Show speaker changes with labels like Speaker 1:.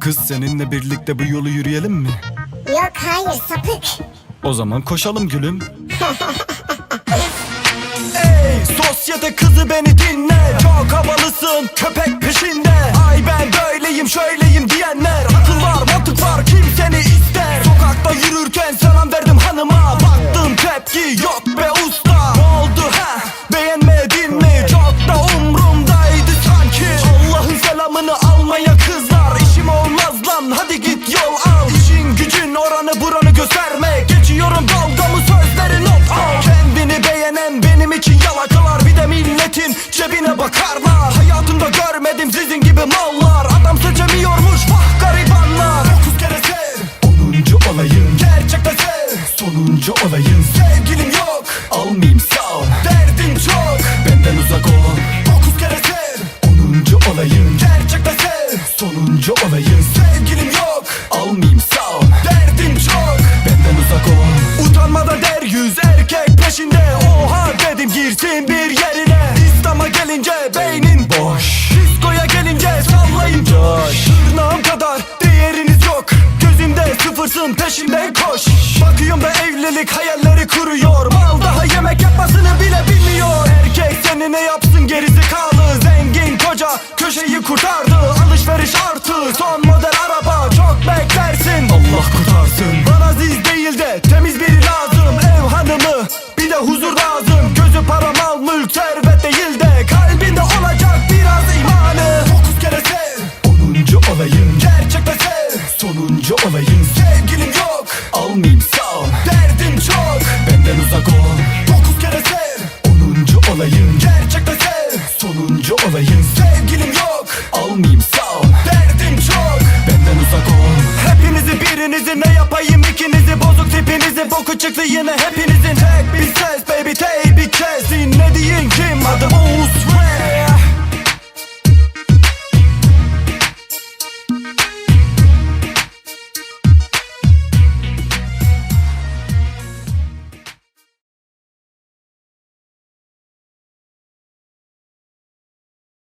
Speaker 1: Kız seninle birlikte bu yolu yürüyelim mi?
Speaker 2: Yok hayır sapık.
Speaker 1: O zaman koşalım gülüm. Ey sosyete kızı beni dinle Çok havalısın köpek peşinde Ay ben böyleyim şöyleyim diyenler Akıl var mantık var kim seni ister Sokakta yürürken selam verdim hanıma Baktım tepki yok için yalakalar Bir de milletin cebine bakarlar. Hayatımda görmedim sizin gibi mallar. Adam seçemiyormuş vah garibanlar. Dokuz kere sev. Onuncu olayım. Gerçekten sev. Sonuncu olayım. Sevgilim yok. Almayayım sağ ol. Derdim çok. Benden uzak ol. Dokuz kere sev. Onuncu olayım. Gerçekten sev. Sonuncu olayım. Sevgilim yok. Almayayım sağ ol. Derdim çok. Benden uzak ol. Utanmadan der yüz erkek peşinde girsin bir yerine. İslam'a gelince beynin boş. Diskoya gelince sallayın coş. Tırnağım kadar değeriniz yok. Gözümde sıfırsın peşimden koş. Bakıyorum da evlilik hayalleri kuruyor. Mal daha yemek yapmasını bile bilmiyor. Erkek seni ne yapsın gerizekalı? Zengin koca köşeyi kurtardı olayım. Sevgilim yok. Almayayım sağ ol. Derdim çok. Benden uzak ol. Dokuz kere sev. Onuncu olayım. Gerçekten sev. Sonuncu olayım. Sevgilim yok. Almayayım sağ ol. Derdim çok. Benden uzak ol. Hepinizi birinizi ne yapayım? İkinizi Bozuk tipinizi. Boku çıktı yine hepinizin. Tek bir ses baby take